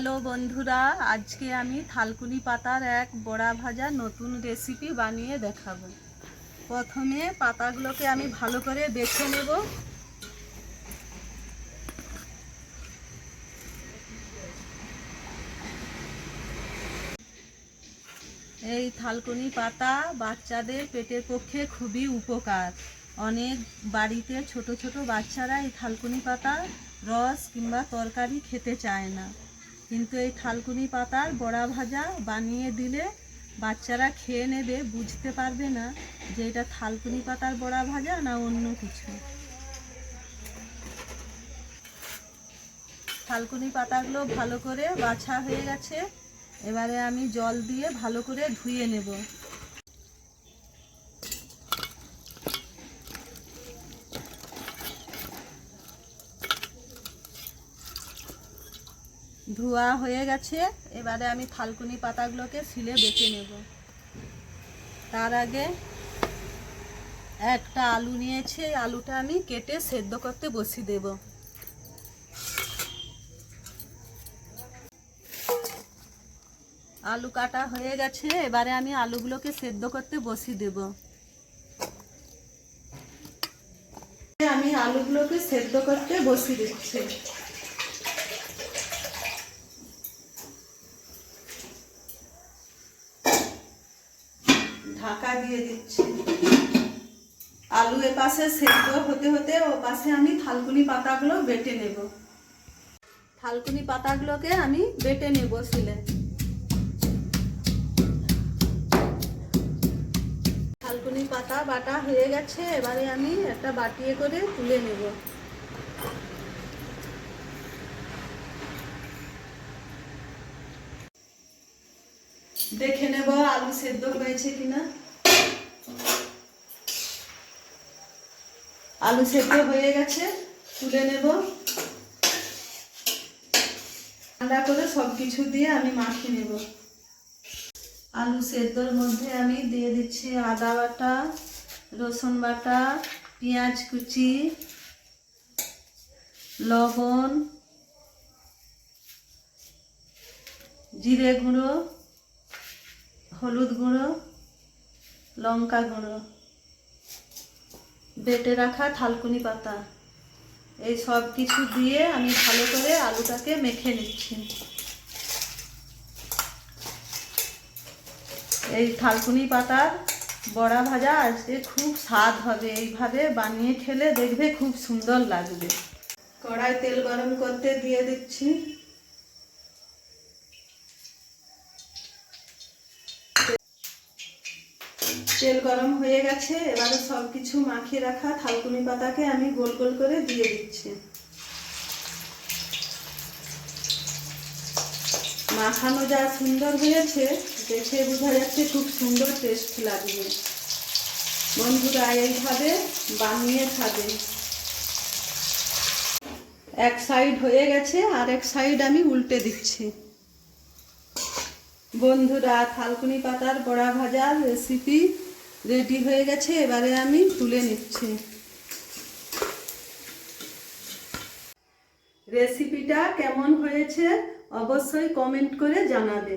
Hello বন্ধুরা, আজকে আমি থালকুনি পাতার এক বড়া ভাজা নতুন রেসিপি বানিয়ে দেখাবো। প্রথমে পাতাগুলোকে আমি ভালো করে বেছে নেব। এই থালকুনি পাতা বাচ্চাদের পেটের পক্ষে খুবই উপকার। অনেক বাড়িতে ছোট ছোট বাচ্চারা এই থালকুনি পাতা রস কিংবা তরকারি খেতে চায় না। কিন্তু এই থালকুনি পাতার বড়া ভাজা বানিয়ে দিলে বাচ্চারা খেয়ে নেবে, বুঝতে পারবে না যে এটা থালকুনি পাতার বড়া ভাজা না অন্য কিছু। থালকুনি পাতাগুলো ভালো করে বাছা হয়ে গেছে। এবারে আমি জল দিয়ে ভালো করে ধুয়ে নেব। ধোয়া হয়ে গেছে, এবারে আমি থালকুনি পাতাগুলোকে সিলে বেটে নেব। তার আগে একটা আলু নিয়েছে আলুটা আমি কেটে সেদ্ধ করতে বসিয়ে দেব। আলু কাটা হয়ে গেছে, এবারে আমি আলুগুলোকে সেদ্ধ করতে বসিয়ে দেব। আমি আলুগুলোকে সেদ্ধ করতে বসিয়ে দিচ্ছি। ঢাকা দিয়ে দিচ্ছি। আলু এ পাশে সেদ্ধ হতে হতে ও পাশে আমি থালকুনি পাতাগুলো বেটে নেব। থালকুনি পাতাগুলোকে আমি বেটে নেব শিলে। থালকুনি পাতা বাটা হয়ে গেছে, এবারে আমি একটা বাটিয়ে করে তুলে নেব। দেখে নেব আলু সেদ্ধ হয়েছে কিনা। আলু সেদ্ধ হয়ে গেছে, তুলে নেব। ঠান্ডা করে সব কিছু দিয়ে আমি মাখিয়ে নেব। আলু সেদ্ধর মধ্যে আমি দিয়ে দিচ্ছি আদা বাটা, রসুন বাটা, পেঁয়াজ কুচি, লবণ, জিরে গুঁড়ো হলুদ গুঁড়ো, লঙ্কা গুঁড়ো। বেটে রাখা থালকুনি পাতা। এই সব কিছু দিয়ে আমি ভালো করে আলুটাকে মেখে নিচ্ছি। এই থালকুনি পাতার বড়া ভাজা আজকে খুব স্বাদ হবে। এইভাবে বানিয়ে খেলে দেখবে খুব সুন্দর লাগবে। কড়াই তেল গরম করতে দিয়ে দিচ্ছি। তেল গরম হয়ে গেছে, এবারে সব কিছু মাখিয়ে রাখা থালকুনি পাতাকে আমি গোল গোল করে দিয়ে দিচ্ছি। মাখানো যা সুন্দর হয়েছে, দেখে বোঝা যাচ্ছে খুব সুন্দর টেস্ট লাগবে। বন্ধুরা, এইভাবে বানিয়ে খাবে। এক সাইড হয়ে গেছে, আর এক সাইড আমি উল্টে দিচ্ছি। বন্ধুরা, থালকুনি পাতার বড়া ভাজার রেসিপি রেডি হয়ে গেছে এবারে আমি তুলে নিচ্ছি। রেসিপিটা কেমন হয়েছে অবশ্যই কমেন্ট করে জানাবে।